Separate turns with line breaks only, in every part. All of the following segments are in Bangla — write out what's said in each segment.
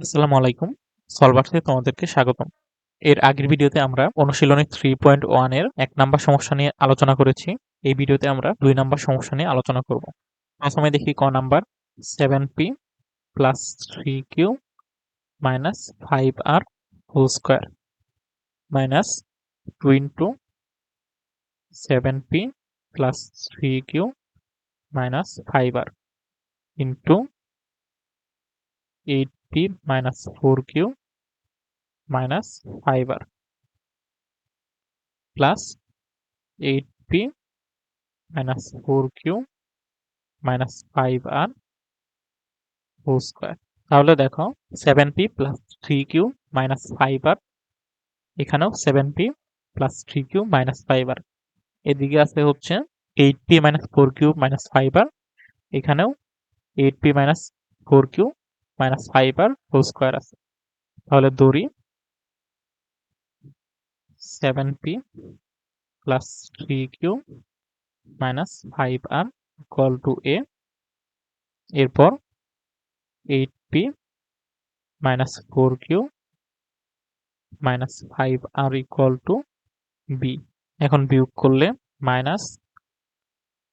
আসসালামু আলাইকুম। সলভার্সে তোমাদেরকে স্বাগতম। এর আগের ভিডিওতে আমরা অনুশীলনী থ্রি পয়েন্ট ওয়ানের এক নাম্বার সমস্যা নিয়ে আলোচনা করেছি। এই ভিডিওতে আমরা দুই নাম্বার সমস্যা নিয়ে আলোচনা করব। প্রথমে দেখি ক number seven p plus three q minus five r whole square minus two into seven p plus three q minus five r into eight p minus four q minus five r plus eight p minus four q minus five r তাহলে দেখো seven p plus three q minus five r এখানেও seven p plus three q minus five r এদিকে আছে হচ্ছে eight p minus four q minus five এখানেও eight p minus four q minus five r whole square আছে। তাহলে দড়ি seven p plus three q minus five r equal to a এরপর eight p minus four q minus five r equal to b এখন বিয়োগ করলে মাইনাস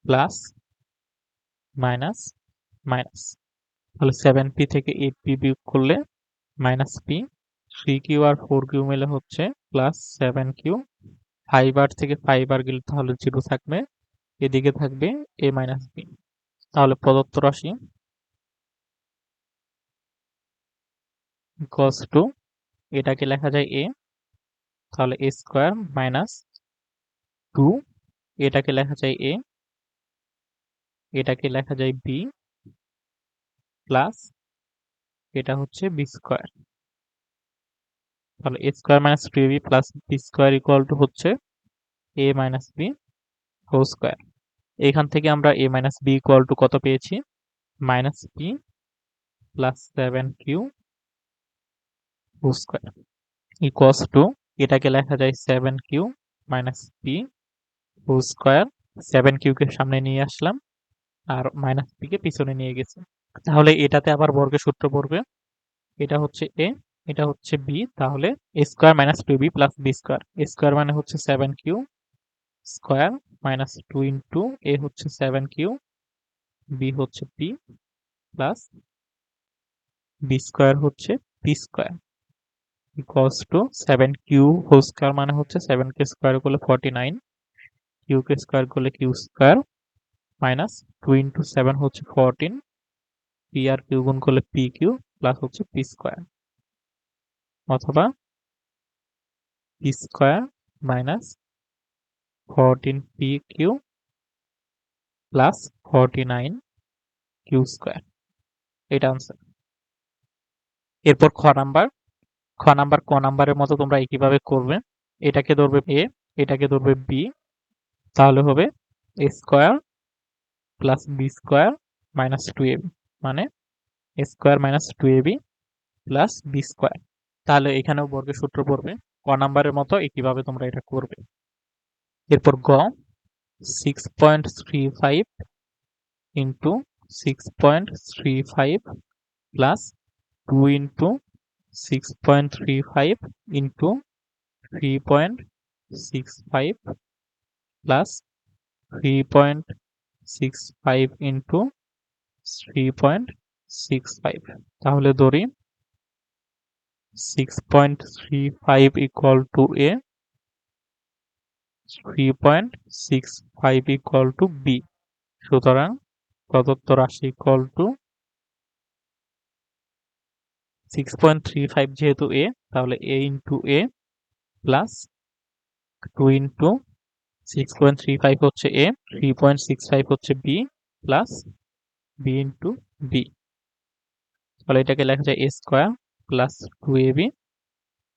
প্লাস মাইনাস মাইনাস তাহলে সেভেন পি থেকে এইট পি বিয়োগ করলে মাইনাস পি থ্রি কিউ আর ফোর কিউ মিলে হচ্ছে plus seven q five r থেকে ফাইভ আর গেলে তাহলে জিরো থাকবে, এদিকে থাকবে এ মাইনাস বি তাহলে প্রদত্ত রাশি ইকুয়ালস টু এটাকে লেখা যায় এ তাহলে এ স্কোয়ার মাইনাস টু এটাকে লেখা যায় এ এটাকে লেখা যায় বি প্লাস এটা হচ্ছে বি স্কোয়ার তাহলে a square minus two b plus b square equal to হচ্ছে a minus b whole square এখান থেকে আমরা a minus b equal to কত পেয়েছি? Minus b plus seven q whole square equals to এটাকে লেখা যায় seven q minus p whole square seven কিউকে সামনে নিয়ে আসলাম, আর মাইনাস পিকে পিছনে নিয়ে গেছি। তাহলে এটাতে আবার বর্গের সূত্র পড়বে। এটা হচ্ছে এ এটা হচ্ছে বি তাহলে a square minus two b plus b square a square মানে হচ্ছে seven q square minus two into a হচ্ছে সেভেন কিউ বি হচ্ছে পি প্লাস বি স্কোয়ার হচ্ছে p square equals to seven q whole square মানে হচ্ছে সেভেন কে স্কোয়ার করলে ফর্টি নাইন কিউ কে স্কোয়ার করলে q square minus two into seven হচ্ছে ফোরটিন পি আর কিউ গুণ করলে পি কিউ প্লাস হচ্ছে পি স্কোয়ার অথবা p square minus fourteen p q plus forty nine q square এটা আনসার এরপর খ নাম্বার খ নাম্বার ক নাম্বারের মতো তোমরা একইভাবে করবে। এটাকে ধরবে এ এটাকে ধরবে বি তাহলে হবে a square plus b square minus two ab মানে a square minus two ab plus b square. তাহলে এখানেও বর্গের সূত্র পড়বে। ক নাম্বারের মতো একইভাবে তোমরা এটা করবে? এরপর গ six point three five into six point three five plus two into six point three five into three point six five plus three point six five into three point six five তাহলে ধরি six point three five equal to a three point six five equal to b সুতরাং প্রদত্ত রাশি equal to six point three five যেহেতু এ তাহলে a into a plus two into six point three five হচ্ছে A three point six five হচ্ছে B plus B into B তাহলে এটাকে লেখা যায় A square plus two A B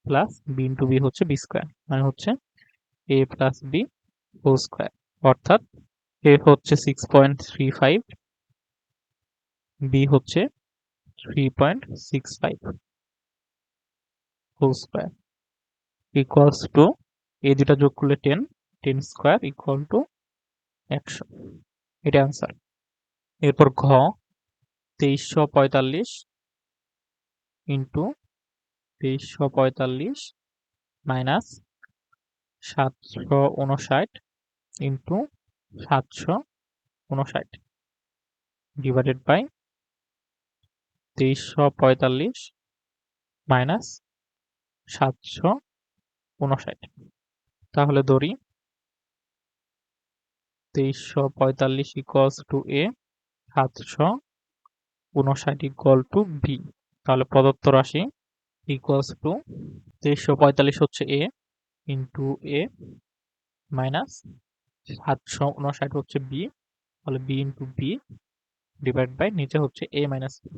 plus B into B হচ্ছে বি স্কোয়ার মানে হচ্ছে A plus B whole square অর্থাৎ এ হচ্ছে six point three five B হচ্ছে three point six five whole square equals to এই দুটা যোগ করলে ten ten square equal to একশো, এটা আনসার এরপর ঘ, তেইশশো পঁয়তাল্লিশ ইন্টু তেইশশো পঁয়তাল্লিশ মাইনাস সাতশো উনষাট ইন্টু সাতশো উনষাট ডিভাইডেড বাই তেইশশো পঁয়তাল্লিশ মাইনাস সাতশো উনষাট। তাহলে ধরি, তেইশশো পঁয়তাল্লিশ ইকুয়ালস টু এ সাতশো উনষাট ইকুয়াল টু বি তাহলে প্রদত্ত রাশি ইকুয়ালস টু তেইশশো পঁয়তাল্লিশ হচ্ছে এ ইন্টু এ মাইনাস সাতশো উনষাট হচ্ছে বি তাহলে B into B divide by নিচে হচ্ছে এ মাইনাস বি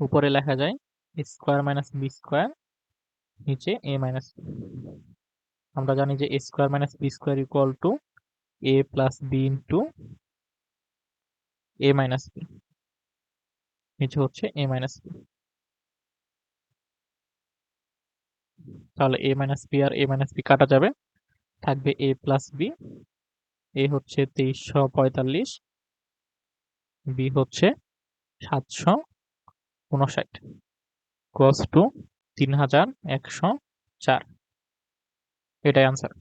উপরে লেখা যায় স্কোয়ার মাইনাস বি স্কোয়ার নিচে এ মাইনাস আমরা জানি যে A square minus B square equal to A plus B into A minus B নিচে হচ্ছে এ মাইনাস বি তাহলে এ মাইনাস বি আর এ মাইনাস বি কাটা যাবে। থাকবে এ প্লাস বি এ হচ্ছে তেইশশো পঁয়তাল্লিশ। বি হচ্ছে সাতশো উনষাট। ক্রস টু তিন হাজার একশো চার। এটাই আনসার